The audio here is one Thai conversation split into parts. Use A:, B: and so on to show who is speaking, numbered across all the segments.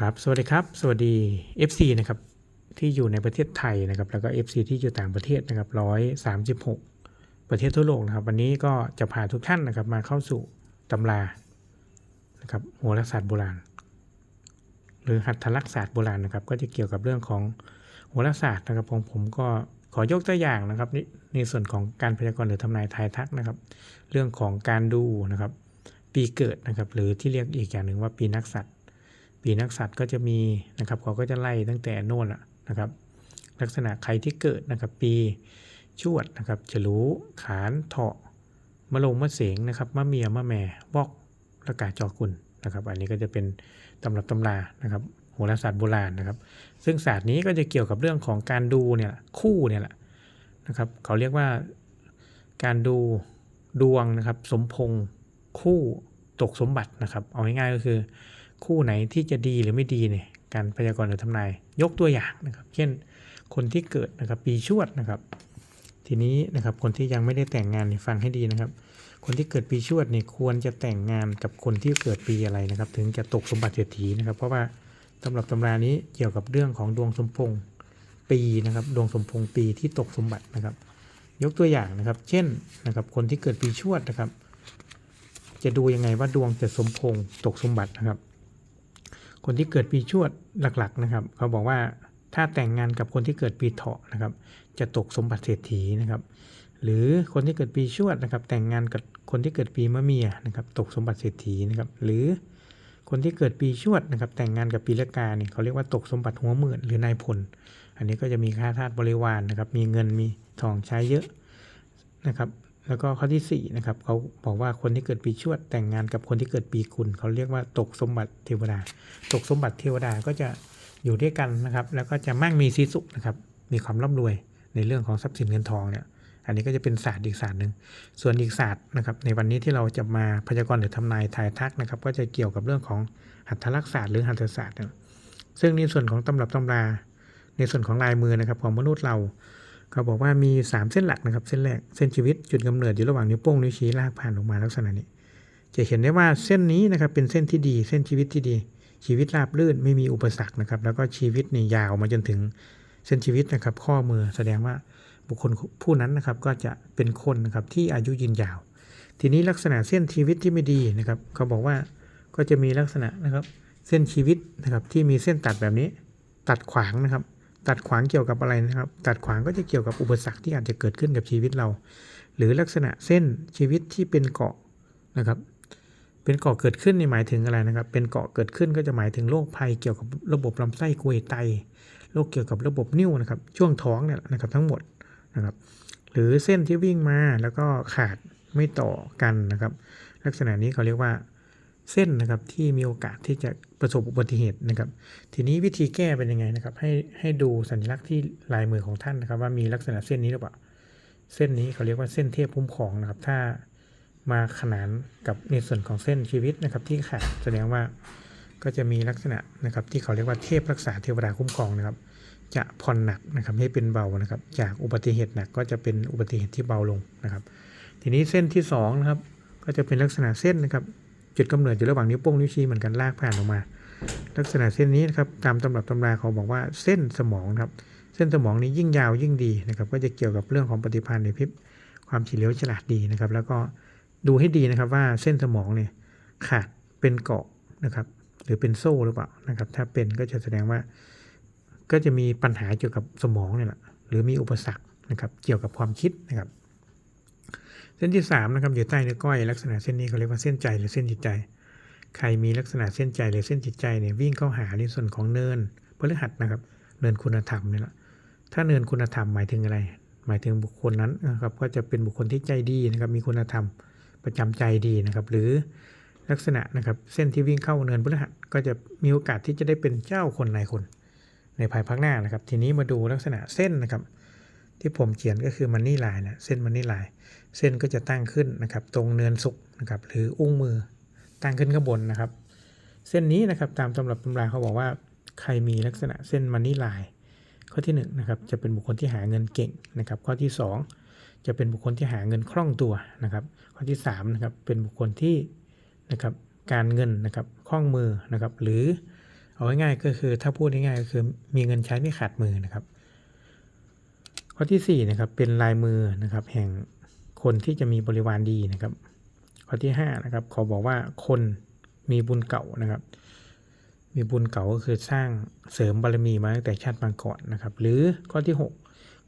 A: ครับสวัสดีครับสวัสดี FC นะครับที่อยู่ในประเทศไทยนะครับแล้วก็ FC ที่อยู่ต่างประเทศนะครับร้อยสามสิบหกประเทศทั่วโลกนะครับ วันนี้ก็จะพาทุกท่านนะครับมาเข้าสู่ตำรานะครับโหราศาสตร์โบราณ หรือหัตถลักษศาสตร์โบราณนะครับ ก็จะเกี่ยวกับเรื่องของโหราศาสตร์นะครับของผมก็ขอยกตัวอย่างนะครับในในส่วนของการพยากรณ์หรือทำนายทายทักนะครับ เรื่องของการดูนะครับ ปีเกิดนะครับ หรือที่เรียกอีกอย่างหนึ่งว่าปีนักษัตร์ ปีนักษัตร์ก็จะมีนะครับเขาก็จะไล่ตั้งแต่โน่นอะนะครับ ลักษณะใครที่เกิดนะครับ ปีชวดนะครับฉลูขานเถาะมะลงมะเสงนะครับมะเมียมะแม่บอกประกาศจอกุลนะครับ อันนี้ก็จะเป็นตำรับตำรานะครับโหราศาสตร์โบราณนะครับ ซึ่งศาสตร์นี้ก็จะเกี่ยวกับเรื่องของการดูเนี่ยคู่เนี่ยแหละนะครับ เขาเรียกว่าการดูดวงนะครับ สมพงคู่ตกสมบัตินะครับ เอาง่ายๆก็คือ คู่ไหนที่จะดีหรือไม่ดีเนี่ยการพยากรณ์หรือทำนายยกตัวอย่างนะครับ เช่นคนที่เกิดนะครับปีชวดนะครับ ทีนี้นะครับคนที่ยังไม่ได้แต่งงานฟังให้ดีนะครับ คนที่เกิดปีชวดเนี่ยควรจะแต่งงานกับคนที่เกิดปีอะไรนะครับ ถึงจะตกสมบัติเศรษฐีนะครับ เพราะว่าตำรับตำรานี้เกี่ยวกับเรื่องของดวงสมพงษ์ปีนะครับ ดวงสมพงษ์ปีที่ตกสมบัตินะครับ ยกตัวอย่างนะครับ เช่นนะครับ คนที่เกิดปีชวดนะครับ จะดูยังไงว่าดวงจะสมพงษ์ตกสมบัตินะครับ คนที่เกิดปีชวดหลักๆนะครับ เขาบอกว่าถ้าแต่งงานกับคนที่เกิดปีเถาะนะครับ จะตกสมบัติเศรษฐีนะครับ หรือคนที่เกิดปีชวดนะครับ แต่งงานกับคนที่เกิดปีมะเมียนะครับ ตกสมบัติเศรษฐีนะครับ หรือคนที่เกิดปีชวดนะครับ แต่งงานกับปีละกาเนี่ยเขาเรียกว่าตกสมบัติหัวหมื่นหรือนายพล อันนี้ก็จะมีค่าทาสบริวารนะครับ มีเงินมีทองใช้เยอะนะครับ แล้วก็ข้อที่4นะครับเขาบอกว่าคนที่เกิดปีชวดแต่งงานกับคนที่เกิดปีกุลเขาเรียกว่าตกสมบัติเทวดา ตกสมบัติเทวดาก็จะอยู่ด้วยกันนะครับ แล้วก็จะมั่งมีสีสุขนะครับ มีความร่ำรวยในเรื่องของทรัพย์สินเงินทองเนี่ยอันนี้ก็จะเป็นศาสตร์อีกศาสตร์หนึ่ง ส่วนอีกศาสตร์นะครับ ในวันนี้ที่เราจะมาพยากรณ์หรือทำนายทายทักนะครับ ก็จะเกี่ยวกับเรื่องของหัตถลักษณ์ศาสตร์หรือหัตถศาสตร์นะซึ่งในส่วนของตำรับตำรา ในส่วนของลายมือนะครับของมนุษย์เรา เขาบอกว่ามี 3 เส้นหลักนะครับ เส้นแรกเส้นชีวิตจุดกำเนิดอยู่ระหว่างนิ้วโป้งนิ้วชี้ลากผ่านออกมาลักษณะนี้ จะเห็นได้ว่าเส้นนี้นะครับเป็นเส้นที่ดีเส้นชีวิตที่ดี ชีวิตราบรื่นไม่มีอุปสรรคนะครับ แล้วก็ชีวิตนี่ยาวมาจนถึงเส้นชีวิตนะครับ ข้อมือแสดงว่าบุคคลผู้นั้นนะครับก็จะเป็นคนนะครับที่อายุยืนยาว ทีนี้ลักษณะเส้นชีวิตที่ไม่ดีนะครับ เขาบอกว่าก็จะมีลักษณะนะครับ เส้นชีวิตนะครับที่มีเส้นตัดแบบนี้ตัดขวางนะครับ ตัดขวางเกี่ยวกับอะไรนะครับ ตัดขวางก็จะเกี่ยวกับอุปสรรคที่อาจจะเกิดขึ้นกับชีวิตเรา หรือลักษณะเส้นชีวิตที่เป็นเกาะนะครับ เป็นเกาะเกิดขึ้นในหมายถึงอะไรนะครับ เป็นเกาะเกิดขึ้นก็จะหมายถึงโรคภัยเกี่ยวกับระบบลำไส้กรวยไตโรคเกี่ยวกับระบบนิ้วนะครับ ช่วงท้องเนี่ยนะครับทั้งหมดนะครับ หรือเส้นที่วิ่งมาแล้วก็ขาดไม่ต่อกันนะครับ ลักษณะนี้เขาเรียกว่า เส้นนะครับที่มีโอกาสที่จะประสบอุบัติเหตุนะครับ ทีนี้วิธีแก้เป็นยังไงนะครับ ให้ให้ดูสัญลักษณ์ที่ลายมือของท่านนะครับ ว่ามีลักษณะเส้นนี้หรือเปล่า เส้นนี้เขาเรียกว่าเส้นเทพคุ้มครองนะครับ ถ้ามาขนานกับในส่วนของเส้นชีวิตนะครับ ที่ขาดแสดงว่าก็จะมีลักษณะนะครับ ที่เขาเรียกว่าเทพรักษาเทวดาคุ้มครองนะครับ จะผ่อนหนักนะครับให้เป็นเบานะครับ จากอุบัติเหตุหนักก็จะเป็นอุบัติเหตุที่เบาลงนะครับ ทีนี้เส้นที่สองนะครับก็จะเป็นลักษณะเส้นนะครับ จุดกำเนิดอยู่ระหว่างนิ้วโป้งนิ้วชี้เหมือนกันลากผ่านออกมา ลักษณะเส้นนี้นะครับตามตำรับตำราเขาบอกว่าเส้นสมองครับ เส้นสมองนี้ยิ่งยาวยิ่งดีนะครับ ก็จะเกี่ยวกับเรื่องของปฏิภาณในพิบความเฉลียวฉลาดดีนะครับ แล้วก็ดูให้ดีนะครับว่าเส้นสมองเนี่ยขาดเป็นเกาะนะครับ หรือเป็นโซ่หรือเปล่านะครับ ถ้าเป็นก็จะแสดงว่า ก็จะมีปัญหาเกี่ยวกับสมองเนี่ยแหละหรือมีอุปสรรคนะครับ เกี่ยวกับความคิดนะครับ ส้นที่3นะครับอยู่ใต้เนื้อก้อยลักษณะเส้นนี้เขาเรียกว่าเส้นใจหรือเส้นจิตใจ ใครมีลักษณะเส้นใจหรือเส้นจิตใจเนี่ยวิ่งเข้าหาในส่วนของเนินพฤหัสนะครับ เนินคุณธรรมนี่แหละถ้าเนินคุณธรรมหมายถึงอะไร หมายถึงบุคคลนั้นนะครับก็จะเป็นบุคคลที่ใจดีนะครับมีคุณธรรมประจำใจดีนะครับ หรือลักษณะนะครับเส้นที่วิ่งเข้าเนินพฤหัสก็จะมีโอกาสที่จะได้เป็นเจ้าคนนายคน ในภายภาคหน้านะครับ ทีนี้มาดูลักษณะเส้นนะครับ ที่ผมเขียนก็คือมันนี่ลายนะเส้นมันนี่ลาย เส้นก็จะตั้งขึ้นนะครับ ตรงเนินสุกนะครับ หรืออุ้งมือตั้งขึ้นข้างบนนะครับ เส้นนี้นะครับตามตำรับตำราเขาบอกว่าใครมีลักษณะเส้นมันนี่ลาย ข้อที่1นงนะครับจะเป็นบุคคลที่หาเงินเก่งนะครับ ข้อที่ 2 จะเป็นบุคคลที่หาเงินคล่องตัวนะครับ ข้อที่3นะครับเป็นบุคคลที่นะครับการเงินนะครับคล่องมือนะครับ หรือเอาเอาง่ายๆก็คือถ้าพูดง่ายๆก็คือมีเงินใช้ไม่ขาดมือนะครับ ข้อที่สี่นะครับเป็นลายมือนะครับแห่งคนที่จะมีบริวารดีนะครับ ข้อที่ห้านะครับเขาบอกว่าคนมีบุญเก่านะครับ มีบุญเก่าก็คือสร้างเสริมบารมีมาตั้งแต่ชาติปางก่อนนะครับ หรือข้อที่หก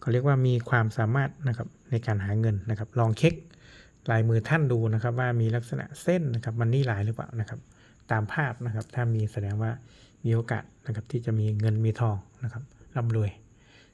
A: เขาเรียกว่ามีความสามารถนะครับในการหาเงินนะครับ ลองเช็คลายมือท่านดูนะครับ ว่ามีลักษณะเส้นนะครับมันนี่ลายหรือเปล่านะครับ ตามภาพนะครับ ถ้ามีแสดงว่ามีโอกาสนะครับที่จะมีเงินมีทองนะครับร่ำรวย